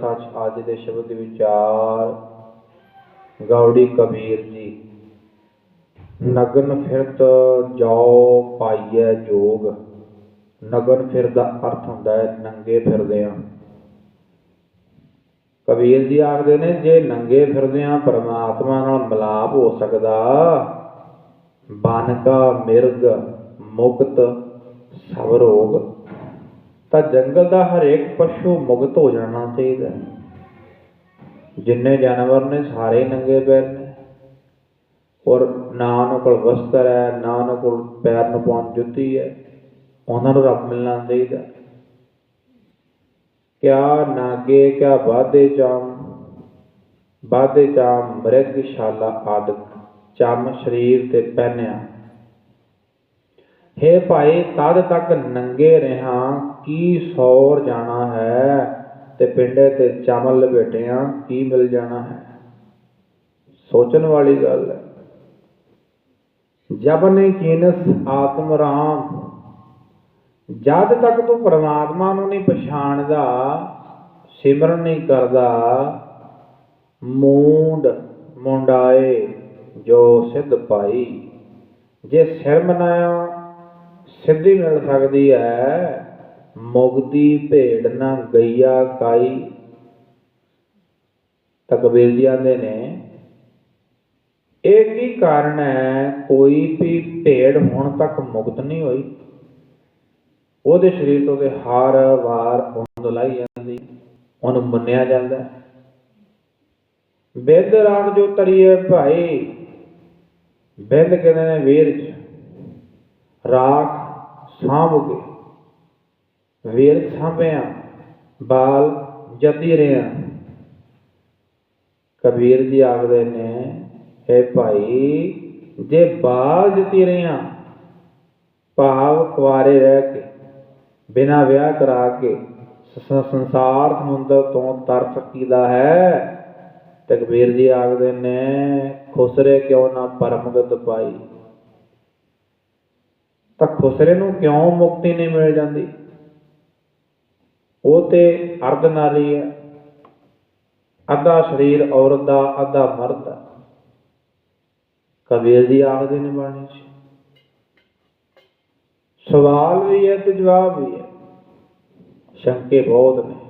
ਕਥਾ ਅੱਜ ਦੇ ਸ਼ਬਦ ਵਿਚਾਰ। ਗੌੜੀ ਕਬੀਰ ਜੀ, ਨਗਨ ਫਿਰਤ ਜਾਓ ਪਾਈਐ ਜੋਗ। ਨਗਨ ਫਿਰ ਦਾ ਅਰਥ ਹੁੰਦਾ ਹੈ ਨੰਗੇ ਫਿਰਦੇ ਆ ਕਬੀਰ ਜੀ ਆਖਦੇ ਨੇ, ਜੇ ਨੰਗੇ ਫਿਰਦੇ ਆ ਪਰਮਾਤਮਾ ਨਾਲ ਮਿਲਾਪ ਹੋ ਸਕਦਾ, ਬਾਨਕਾ ਮਿਰਗ ਮੁਕਤ ਸਭ ਰੋਗ ਤਾਂ ਜੰਗਲ ਦਾ ਹਰੇਕ ਪਸ਼ੂ ਮੁਕਤ ਹੋ ਜਾਣਾ ਚਾਹੀਦਾ ਜਿੰਨੇ ਜਾਨਵਰ ਨੇ, ਸਾਰੇ ਨੰਗੇ ਪੈਰ ਨੇ। ਔਰ ਨਾ ਉਹਨਾਂ ਕੋਲ ਵਸਤਰ ਹੈ, ਨਾ ਉਹਨਾਂ ਕੋਲ ਪੈਰ ਨੂੰ ਪਾਉਣ ਜੁੱਤੀ ਹੈ। ਉਹਨਾਂ ਨੂੰ ਰੱਬ ਮਿਲਣਾ ਚਾਹੀਦਾ ਕਿਆ ਨਾਗੇ, ਕਿਆ ਬਾਧੇ ਚਾਮ ਬਾਧੇ ਚਾਮ ਮ੍ਰਿਗ ਸ਼ਾਲਾ ਆਦਿਕ। ਚਮ ਸਰੀਰ ਤੇ ਪਹਿਨਿਆ। ਹੇ ਭਾਈ, ਤਦ ਤੱਕ ਨੰਗੇ ਰਹਾ ਕੀ ਸੌਰ ਜਾਣਾ ਹੈ ਤੇ ਪਿੰਡੇ ਤੇ ਚਮਲ ਲਪੇਟਿਆਂ ਕੀ ਮਿਲ ਜਾਣਾ ਹੈ? ਸੋਚਣ ਵਾਲੀ ਗੱਲ ਹੈ। ਜਬ ਨੇ ਕੀਨਸ ਆਤਮ ਰਾਮ, ਜਦ ਤੱਕ ਤੂੰ ਪਰਮਾਤਮਾ ਨੂੰ ਨਹੀਂ ਪਛਾਣਦਾ, ਸਿਮਰਨ ਨਹੀਂ ਕਰਦਾ, ਮੂੰਡ ਮੁੰਡਾਏ ਜੋ ਸਿੱਧ ਪਾਈ ਜੇ ਸਿਰ ਮਨਾਇਆ ਸਿੱਧੀ ਮਿਲ ਸਕਦੀ ਹੈ। ਮੁਗਦੀ ਭੇਡ ਨਾ ਗਈਆ ਕਾਈ। ਤਾਂ ਜੀ ਆਂਦੇ ਨੇ, ਇਹ ਕੀ ਕਾਰਨ ਹੈ? ਕੋਈ ਵੀ ਭੇਡ ਹੁਣ ਤੱਕ ਮੁਕਤ ਨਹੀਂ ਹੋਈ। ਉਹਦੇ ਸਰੀਰ ਤੋਂ ਤੇ ਹਰ ਵਾਰ ਉੰਦ ਲਾਈ ਜਾਂਦੀ, ਉਹਨੂੰ ਮੰਨਿਆ ਜਾਂਦਾ ਬੇਦ ਬਿੱਦ ਰਾਗ ਜੋ ਤਰੀਏ ਭਾਈ, ਬਿੱਦ ਕਹਿੰਦੇ ਨੇ ਵੀਰ ਚ, ਰਾਖ ਸਾਂਭ ਕੇ। ਵੀਰ ਸਾਂਭਿਆ, ਬਾਲ ਜਤੀ ਰਿਆ। ਕਬੀਰ ਜੀ ਆਖਦੇ ਨੇ, ਹੈ ਭਾਈ, ਜੇ ਬਾਲ ਜਤੀ ਰਿਆ, ਭਾਵ ਕੁਆਰੇ ਰਹਿ ਕੇ, ਬਿਨਾ ਵਿਆਹ ਕਰਾ ਕੇ ਸੰਸਾਰ ਸਮੁੰਦਰ ਤੋਂ ਤਰ ਸਕੀਦਾ ਹੈ। ਤੇ ਕਬੀਰ ਜੀ ਆਖਦੇ ਨੇ, ਖੁਸਰੇ ਕਿਉਂ ਨਾ ਪਰਮਗਤ ਪਾਈ ਤਾਂ ਖੁਸਰੇ ਨੂੰ ਕਿਉਂ ਮੁਕਤੀ ਨਹੀਂ ਮਿਲ ਜਾਂਦੀ? ਉਹ ਤੇ ਅਰਧ ਨਾਰੀ ਹੈ। ਅੱਧਾ ਸਰੀਰ ਔਰਤ ਦਾ, ਅੱਧਾ ਮਰਦ ਦਾ। ਕਬੀਰ ਦੀ ਆਖਦੇ ਨੇ ਬਾਣੀ 'ਚ ਸਵਾਲ ਵੀ ਹੈ ਤੇ ਜਵਾਬ ਵੀ ਹੈ। ਸ਼ੰਕੇ ਬਹੁਤ ਨੇ।